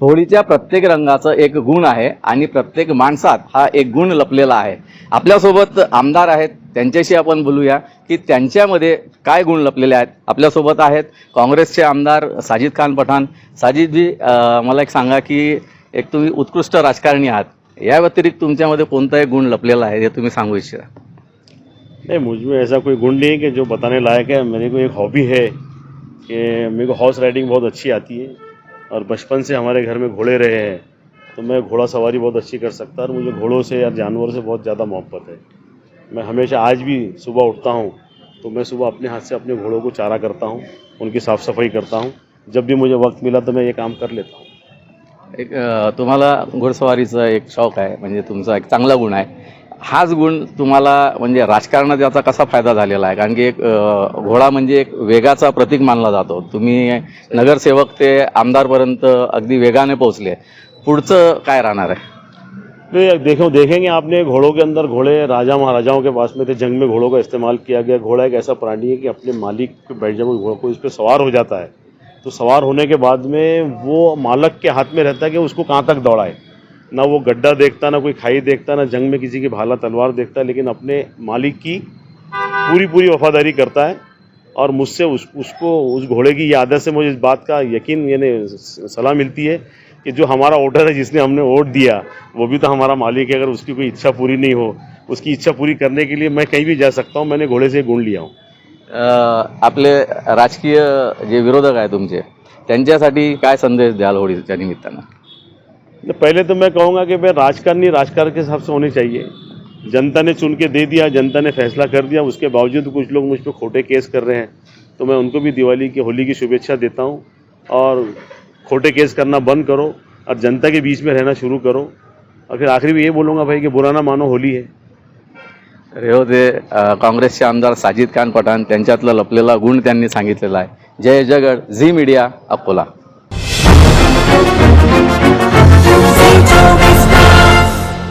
होळीच्या प्रत्येक रंगाचं एक गुण आहे आणि प्रत्येक माणसात हा एक गुण लपलेला आहे. आपल्यासोबत आमदार आहेत त्यांच्याशी आपण बोलूया की त्यांच्यामध्ये काय गुण लपलेले आहेत. आपल्यासोबत आहेत काँग्रेसचे आमदार साजिद खान पठाण. साजिदजी मला एक सांगा की एक तुम्ही उत्कृष्ट राजकारणी आहात. या व्यतिरिक्त तुमच्यामध्ये कोणता एक गुण लपलेला आहे हे तुम्ही सांगू इच्छिता? नहीं मुझ में ऐसा कोई गुण नहीं है कि जो बताने लायक है। मेरे को एक हॉबी है कि मेरे को हॉर्स राइडिंग बहुत अच्छी आती है। और बचपन से हमारे घर में घोड़े रहे हैं तो मैं घोड़ा सवारी बहुत अच्छी कर सकता और मुझे घोड़ों से या जानवरों से बहुत ज़्यादा मोहब्बत है। मैं हमेशा आज भी सुबह उठता हूँ तो मैं सुबह अपने हाथ से अपने घोड़ों को चारा करता हूँ, उनकी साफ़ सफ़ाई करता हूँ, जब भी मुझे वक्त मिला तो मैं ये काम कर लेता हूँ। एक तुम्हाला घोडसवारीचा एक शौक आहे, म्हणजे तुमचा एक चांगला गुण आहे. हाच गुण तुम्हाला म्हणजे राजकारणात याचा कसा फायदा झालेला आहे? कारण की एक घोडा म्हणजे एक वेगाचा प्रतीक मानला जातो. तुम्ही नगरसेवक ते आमदारपर्यंत अगदी वेगाने पोहोचले. पुढचं काय राहणार आहे? तो देखो देखेंगे आपने घोड़ों के अंदर घोड़े राजा महाराजाओं के पास में थे जंग में घोड़ों का इस्तेमाल किया गया। घोड़ा एक ऐसा प्राणी है कि अपने मालिक के बैठ जाए घोड़ा को इस पर सवार हो जाता है। तो सवार होने के बाद में वो मालक के हाथ में रहता है कि उसको कहाँ तक दौड़ाए। ना वो गड्ढा देखता, ना कोई खाई देखता, ना जंग में किसी की भाला तलवार देखता, लेकिन अपने मालिक की पूरी पूरी वफादारी करता है और मुझसे उस, उसको, उस घोड़े की ये आदत से मुझे इस बात का यकीन, यानी सलाह मिलती है कि जो हमारा ऑर्डर है, जिसने हमने वोट दिया, वो भी तो हमारा मालिक है। अगर उसकी कोई इच्छा पूरी नहीं हो, उसकी इच्छा पूरी करने के लिए मैं कहीं भी जा सकता हूँ, मैंने घोड़े से गुण लिया हूँ। आपले राजकीय जे विरोधक आहे तुमचे, त्यांच्यासाठी काय संदेश द्याल होळीच्या निमित्तानं? तो पहले तो मैं कहूँगा कि भाई राजकारणी राजकारण के हिसाब से होने चाहिए। जनता ने चुन के दे दिया जनता ने फैसला कर दिया उसके बावजूद कुछ लोग मुझ पर खोटे केस कर रहे हैं। तो मैं उनको भी दिवाली की होली की शुभेच्छा देता हूँ और खोटे केस करना बंद करो और जनता के बीच में रहना शुरू करो। और फिर आखिरी में ये बोलूँगा भाई कि बुरा ना मानो होली है। तर हे होते अ, काँग्रेसचे आमदार साजिद खान पठाण त्यांच्यातला लपलेला गुण त्यांनी सांगितलेला आहे. जय जगड झी मीडिया अकोला.